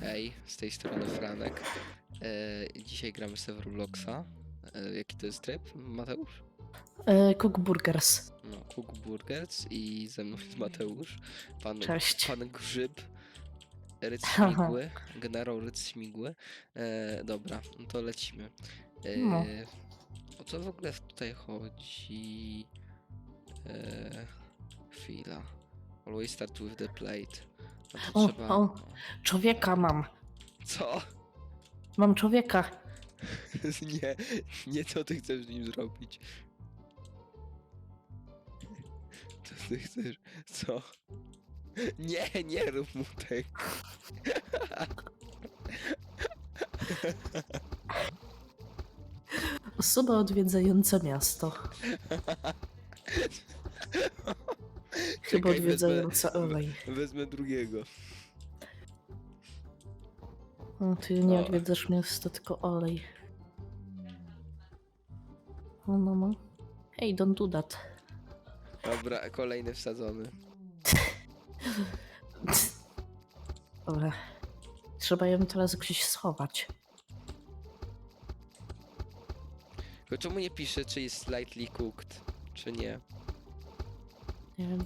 Hej, z tej strony Franek. E, dzisiaj gramy sobie w Robloxa. E, jaki to jest tryb, Mateusz? E, Cook Burgers. No, Cook Burgers i ze mną jest Mateusz. Pan, Cześć. pan Grzyb. Ryc. Śmigły. Generał Ryc Śmigły. E, dobra, no to lecimy. E, No. O co w ogóle tutaj chodzi? E, chwila. Always start with the plate. No to O, trzeba... o. Człowieka mam. Co? Mam człowieka. Nie, nie co ty chcesz z nim zrobić. Co ty chcesz? Co? Nie, nie rób mu tego. Osoba odwiedzająca miasto. Chyba Czekaj, odwiedzająca olej. Wezmę, drugiego. O, ty nie O. odwiedzasz miasto, tylko olej. O, no, no. Hey, don't do that. Dobra, kolejny wsadzony. Dobra. Trzeba ją teraz gdzieś schować. Tylko czemu nie pisze, czy jest slightly cooked, czy nie? Nie wiem.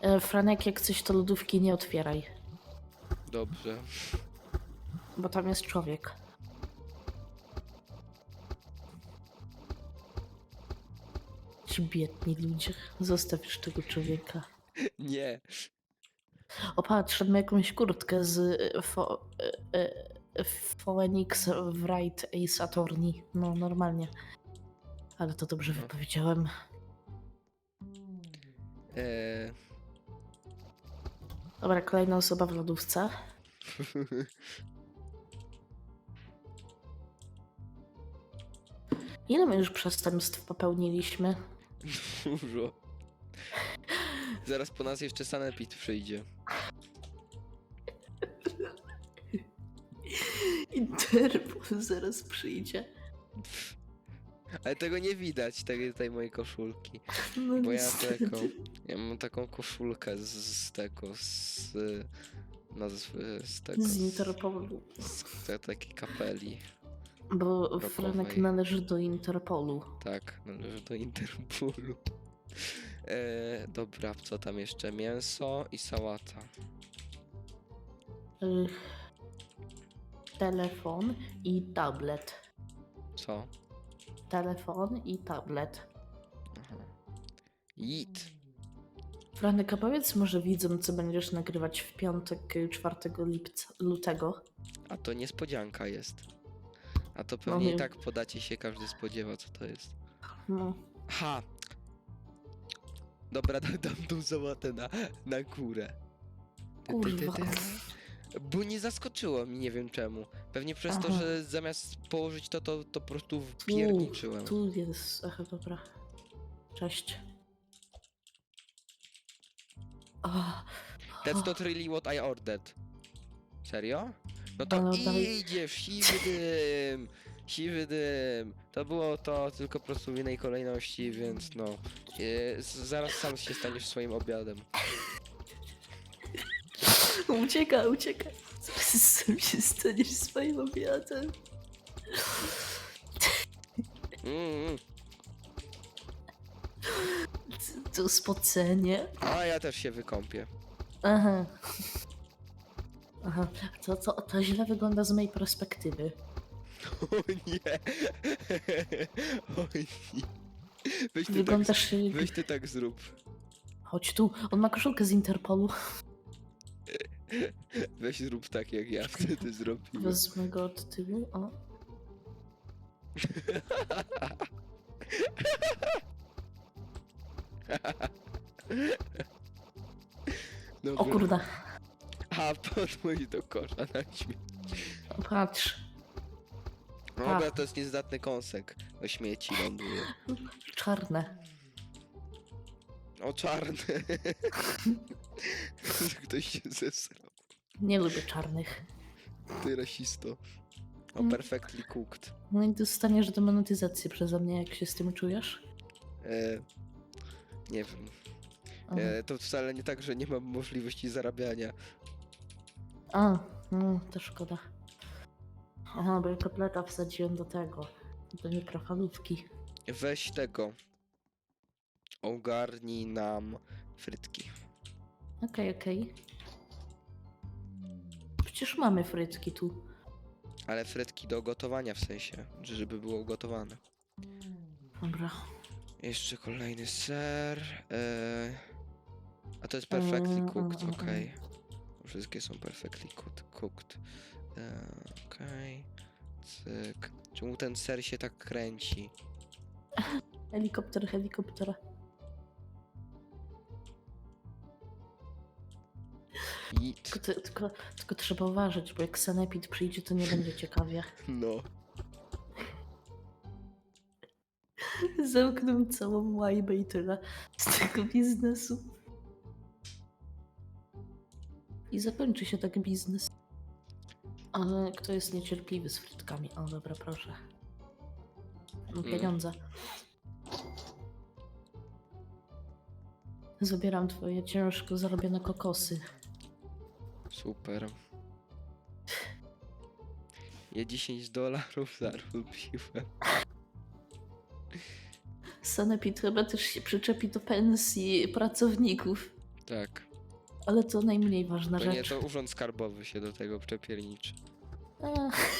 E, Franek, jak coś to lodówki nie otwieraj. Dobrze. Bo tam jest człowiek. Ci biedni ludzie. Zostaw już tego człowieka. Nie. O, patrz, ma jakąś kurtkę z e, fo, e, e, Phoenix Wright Ace Attorney. No, normalnie. Ale to dobrze No. wypowiedziałem. Eee... Dobra, kolejna osoba w lodówce. Ile my już przestępstw popełniliśmy? Dużo. Zaraz po nas jeszcze Sanepid przyjdzie. Interpol zaraz przyjdzie. Ale tego nie widać, tej, tej mojej koszulki. No Bo ja niestety. taką, ja mam taką koszulkę z, z tego, z nazwy, z tego, Z Interpolu. z te, takiej kapeli. Bo Rokowej. Franek należy do Interpolu. Tak, należy do Interpolu. E, dobra, co tam jeszcze? Mięso i sałata. Y, Telefon i tablet. Co? Telefon i tablet. Aha. Jit. Franek, a powiedz może widzom, co będziesz nagrywać w piątek y, 4 lipca, lutego. A to niespodzianka jest. A to pewnie nie. i tak podacie się, każdy spodziewa, co to jest. No. Ha! Dobra, dam, dam tą na, na górę. Ty, ty, ty, Kurwa. ty. Bo nie zaskoczyło mi, nie wiem czemu. Pewnie przez to, Aha. że zamiast położyć to, to, to po prostu wpierniczyłem. Tu jest. Aha, dobra. Cześć. O, That's not really what I ordered. Serio? No to Ale dalej- idziesz, siwy dym, siwy dym. To było to tylko po prostu w innej kolejności, więc no. E, z- zaraz sam się staniesz swoim obiadem. Ucieka, ucieka. Zaraz sam się staniesz swoim obiadem. Mm, mm. To spocenie. A ja też się wykąpię. Aha. Aha. To, to, to źle wygląda z mojej perspektywy. O nie. O nie. Weź ty, tak, Wyglądasz. weź ty tak zrób. Chodź tu. On ma koszulkę z Interpolu. Weź zrób tak, jak ja wtedy zrobiłem. Wezmę go od tyłu. O. O Dobra. kurde. A, podmój do kosza na śmieci. Patrz. No. Dobra, to jest niezdatny kąsek. Do śmieci ląduje. Czarne. O, czarny. Ktoś się zesrał. Nie lubię czarnych. Ty rasisto. O, Mm. perfectly cooked. No i dostaniesz demonetyzację przeze mnie, jak się z tym czujesz. E, nie wiem. E, to wcale nie tak, że nie mam możliwości zarabiania. A, No, to szkoda. Aha, bo ja kotleta wsadziłem do tego, do mikrofalówki. Weź tego. Ogarnij nam frytki. Okej, okej. Przecież mamy frytki tu. Ale frytki do gotowania w sensie, żeby było gotowane. Dobra. Jeszcze kolejny ser. e, A to jest perfectly Mm, cooked, mm, okej. Wszystkie są perfectly cooked. cooked. E, Okej. Cyk. Czemu ten ser się tak kręci? Helikopter, helikopter. Tylko, ty- tylko, tylko trzeba uważać, bo jak sanepid przyjdzie, to nie będzie ciekawie. No. Zamknął całą łajbę i tyle z tego biznesu. I zakończy się tak biznes. Ale kto jest niecierpliwy z frytkami? O, dobra, proszę. Mam Mm. Pieniądze. Zabieram twoje ciężko zarobione kokosy. Super. Je 10 dolarów zarobiłem. Sanepid chyba też się przyczepi do pensji pracowników. Tak. Ale to najmniej ważna To nie, rzecz. to urząd skarbowy się do tego przepierniczy. Ach.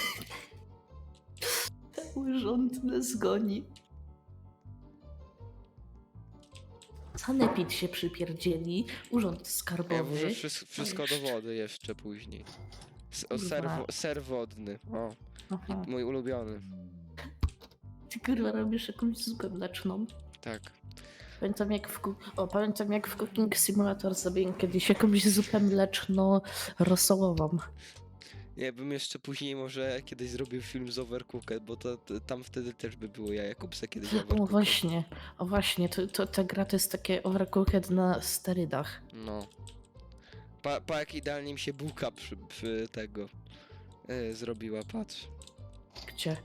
Urząd nas goni. Sanepid się przypierdzieli, urząd Ja skarbowy. włożę wszystko, wszystko do wody jeszcze później. S- O, Kurwa. ser, wo- ser wodny. O, Aha. mój ulubiony. Ty kurwa robisz jakąś zupę mleczną. Tak. Pamiętam jak w, ku- o, pamiętam jak w Cooking Simulator zrobiłem kiedyś jakąś zupę mleczno Nie, bym jeszcze później może kiedyś zrobił film z Overcooked, bo to, to tam wtedy też by było jaja kupsa kiedyś O Overcooked. właśnie, o właśnie, to, to, ta gra to jest takie overcooked na sterydach. No. Pa, pa jak idealnie mi się bułka przy, przy tego e, zrobiła, patrz. Gdzie?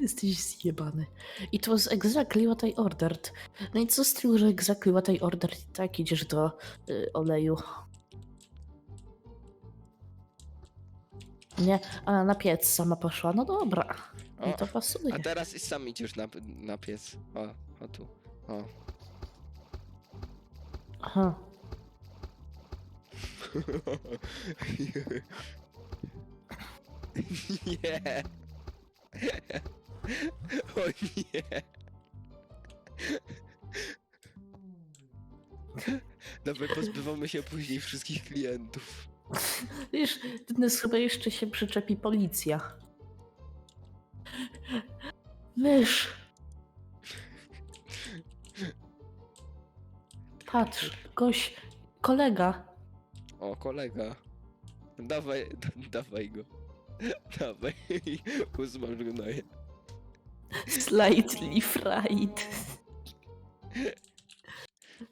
Jesteś zjebany. It was exactly what I ordered. No i co z tego, że exactly what I ordered i tak idziesz do y, oleju. Nie, a na piec sama poszła. No dobra. O, I to pasuje. a teraz i sam idziesz na, na piec. O, o tu. O. Aha. Nie. O nie. Dobra, pozbywamy się później wszystkich klientów. Wiesz, dnes chyba jeszcze się przyczepi policja. Mysz. Patrz, goś, kolega. O, kolega. Dawaj, da, dawaj go. Dawaj. Usmaż go na je. Slightly fried.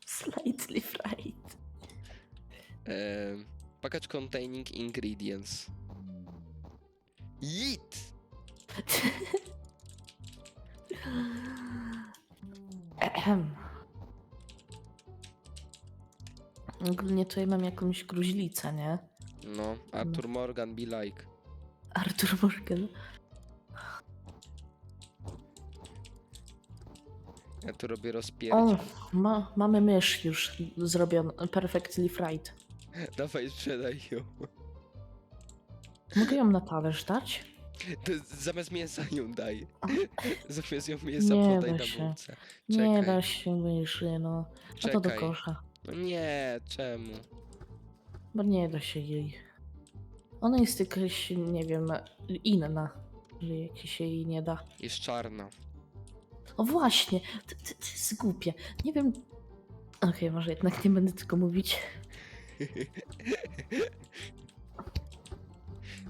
Slightly fried. Um, package containing ingredients. Yeet! Ehem. Ogólnie tutaj mam jakąś gruźlicę, nie? No, Arthur Morgan be like. Arthur Morgan. Ja tu robię O, rozpierdzi. ma, mamy mysz już zrobioną, perfectly fried. Dawaj, sprzedaj ją. Mogę ją na talerz dać? To zamiast mięsa ją daj. Zamiast ją mięsa Nie podaj da na się. bułce. Nie Czekaj, da się myszy, no. No to do czekaj. kosza. No nie, czemu? Bo nie da się jej. Ona jest jakaś, nie wiem, inna. Że jak się jej nie da. Jest czarna. O właśnie, to, to, to jest głupie. Nie wiem. Okej, może jednak nie będę tylko mówić.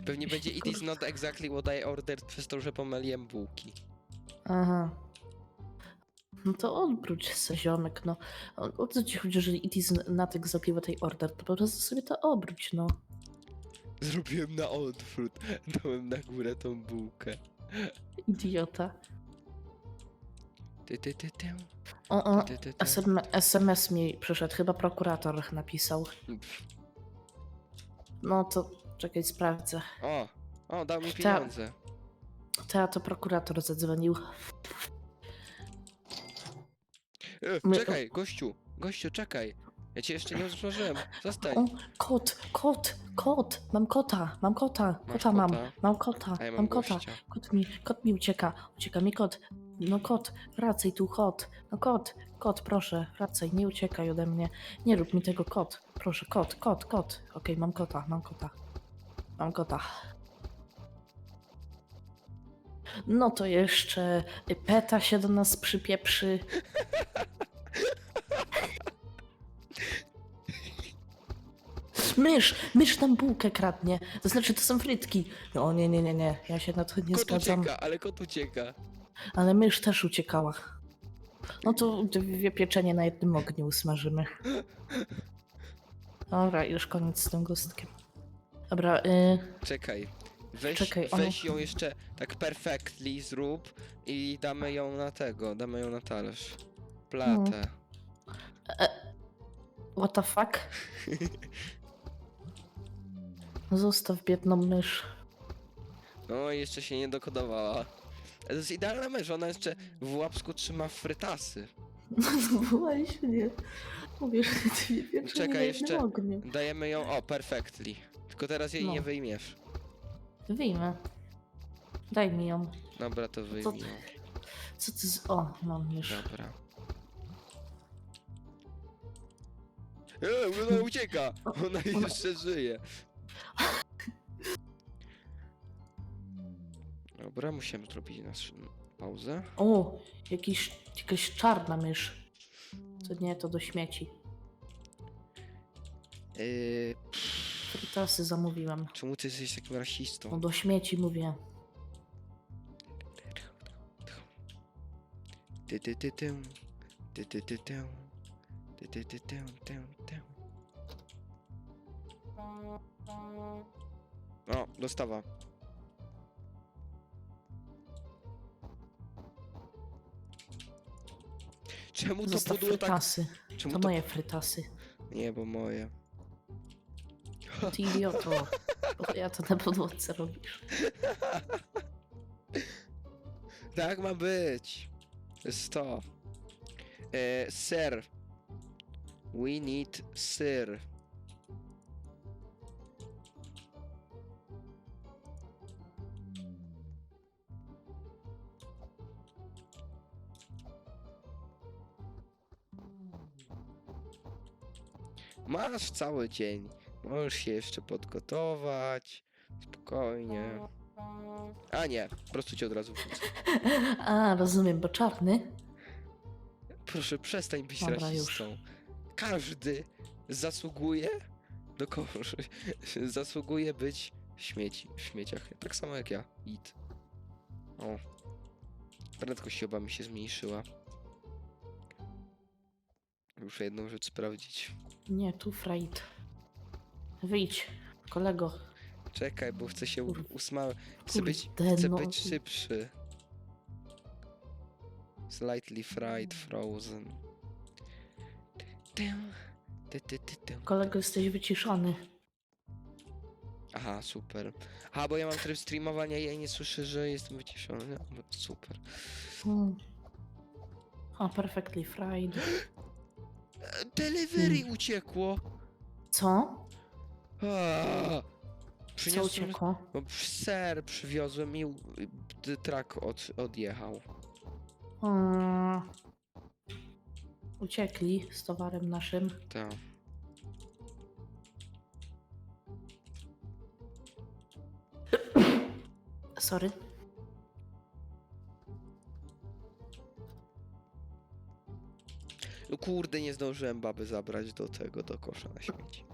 Pewnie będzie it is not exactly what I ordered przez to, że pomyliłem bułki. Aha. No to odwróć se ziomek, no. O, o co ci chodzi, że it is not exactly tej order? To po prostu sobie to obróć, no. Zrobiłem na odwrót. Dałem na górę tą bułkę. Idiota. Ty, ty, ty, ty. O, o, Ty, ty, ty. SM, SMS mi przyszedł, chyba prokurator napisał. No to czekaj, sprawdzę. O, o, dał mi Ta- pieniądze. To ja to prokurator zadzwonił. E, My- czekaj, gościu, gościu, czekaj. Ja cię jeszcze nie rozmarzyłem. Zostań. O, kot, kot, kot, mam kota, mam kota, Masz kota mam, kota? mam kota, A ja mam mam kota. gościa. Kot mi, kot mi ucieka, ucieka mi kot. No kot, wracaj tu, kot. No kot, kot, proszę, wracaj, nie uciekaj ode mnie. Nie rób mi tego, kot. Proszę, kot, kot, kot. Okej, mam kota, mam kota. Mam kota. No to jeszcze peta się do nas przypieprzy. Mysz, mysz nam bułkę kradnie. To znaczy, to są frytki. O nie, nie, nie, nie, ja się na to nie Kot zgadzam. ucieka, ale kot ucieka. Ale mysz też uciekała. No to dwie pieczenie na jednym ogniu usmażymy. Dobra, już koniec z tym gustkiem. Dobra, y, Czekaj. Weź, Czekaj, weź ją jeszcze tak perfectly zrób i damy ją na tego, damy ją na talerz. Platę. What the fuck? Zostaw biedną mysz. No i jeszcze się nie dokodowała. To jest idealna mysz, ona jeszcze w łapsku trzyma frytasy. No właśnie. Mówisz, że dwie pieczenie Czekaj, na jednym jeszcze- ogniu. Dajemy ją, o, perfectly. Tylko teraz jej No. nie wyjmiesz. Wyjmę. Daj mi ją. Dobra, to wyjmij ją. Co ty z... O, mam mysz. Dobra. E, ona ucieka! Ona jeszcze żyje. Dobra, musimy zrobić nasz pauzę. O, jakiś, jakaś czarna mysz. To nie, to do śmieci. Yy, Fritasy zamówiłem. czemu ty jesteś takim No rasistą? do śmieci mówię. Ty, ty, ty, ty. Ty, ty, ty, ty. Ty. O, dostawa. Czemu to Zostaw pudło tak... frytasy. Czemu To to... moje frytasy. Nie, bo moje. Ty idioto. Bo ja to na podłodze robisz. Tak ma być. To jest to. E, ser. We need syr. Masz cały dzień. Możesz się jeszcze podgotować. Spokojnie. A nie, po prostu cię od razu wrzucę. A, rozumiem, bo czarny. Proszę, przestań być Dobra, rasistą. Każdy zasługuje do koszy. Zasługuje być w śmieci, w śmieciach. Tak samo jak ja. It. O. Prędkość chyba mi się zmniejszyła. Muszę jedną rzecz sprawdzić. Nie, tu fried. Wyjdź, kolego. Czekaj, bo chcę się Kur- usma... Chcę być, Kurde, chcę no. być szybszy. Slightly fried, frozen. Ty, ty, ty, ty, ty. Kolego, jesteś wyciszony. Aha, super. Aha, bo ja mam tryb streamowania i ja nie słyszę, że jestem wyciszony. No, super. Mm. O, perfectly fried. E, Delivery uciekło! Co? Aaa, Co Przyniosłem... uciekło? No, ser przywiozłem i u- d- trak od, odjechał. Mm. Uciekli z towarem naszym. Tak. Sorry. No kurde, nie zdążyłem baby zabrać do tego, do kosza na śmieci.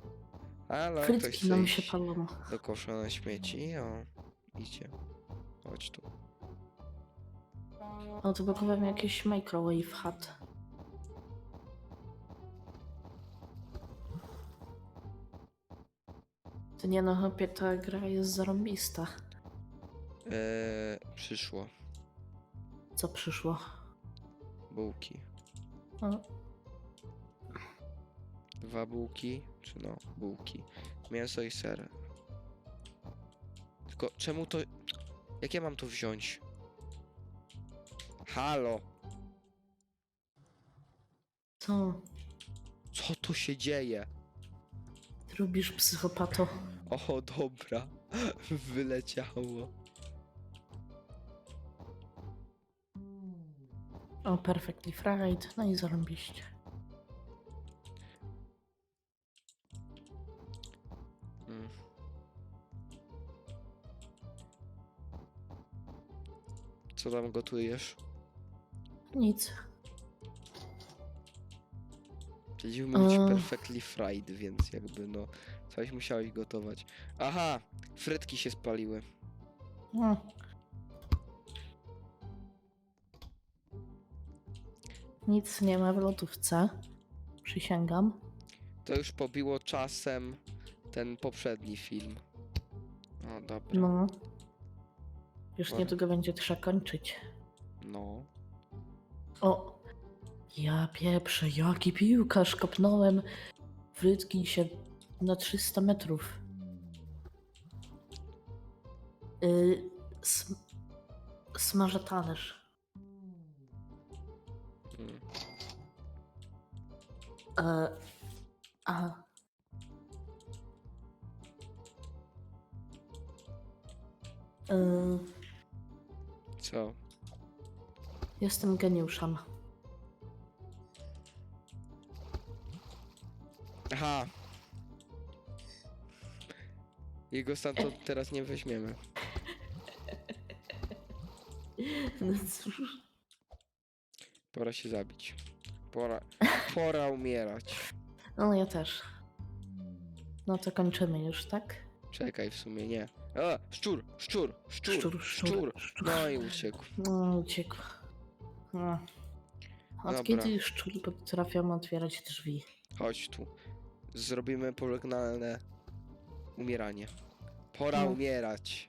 Ale ktoś Frytki chce nam się iść palą. do kosza na śmieci, o. Idzie. Chodź tu. O, to blokowałem jakieś microwave hat. To nie no, chłopie, ta gra jest zarąbista. Eee, przyszło. Co przyszło? Bułki. O, Dwa bułki, czy no, bułki. Mięso i ser. Tylko czemu to... Jak ja mam to wziąć? Halo! Co? Co tu się dzieje? Ty robisz psychopato? O, dobra. Wyleciało. O, perfectly fried. No i zarąbiście. Mm. Co tam gotujesz? Nic. Mówić A. perfectly fried, więc jakby no... Coś musiałeś gotować. Aha! Frytki się spaliły. Nic nie ma w lodówce. Przysięgam. To już pobiło czasem ten poprzedni film. No dobra. No. Już Ładnie. niedługo będzie trzeba kończyć. No. O! Ja pieprzę, jaki piłkarz kopnąłem frytki się na 300 metrów. Yy, sm- smażę talerz. Mm. E, aha. E, Co? jestem geniuszem. Aha! Jego stamtąd teraz nie weźmiemy. No cóż. Pora się zabić. Pora, pora umierać. No ja też. No to kończymy już, tak? Czekaj, w sumie nie. A, szczur, szczur, szczur, Szczur, szczur. szczur. No i uciekł. No, uciekł. No. Od Dobra. kiedy szczury potrafią otwierać drzwi? Chodź tu. Zrobimy pożegnalne umieranie. Pora umierać.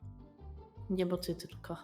Nie, bo ty tylko.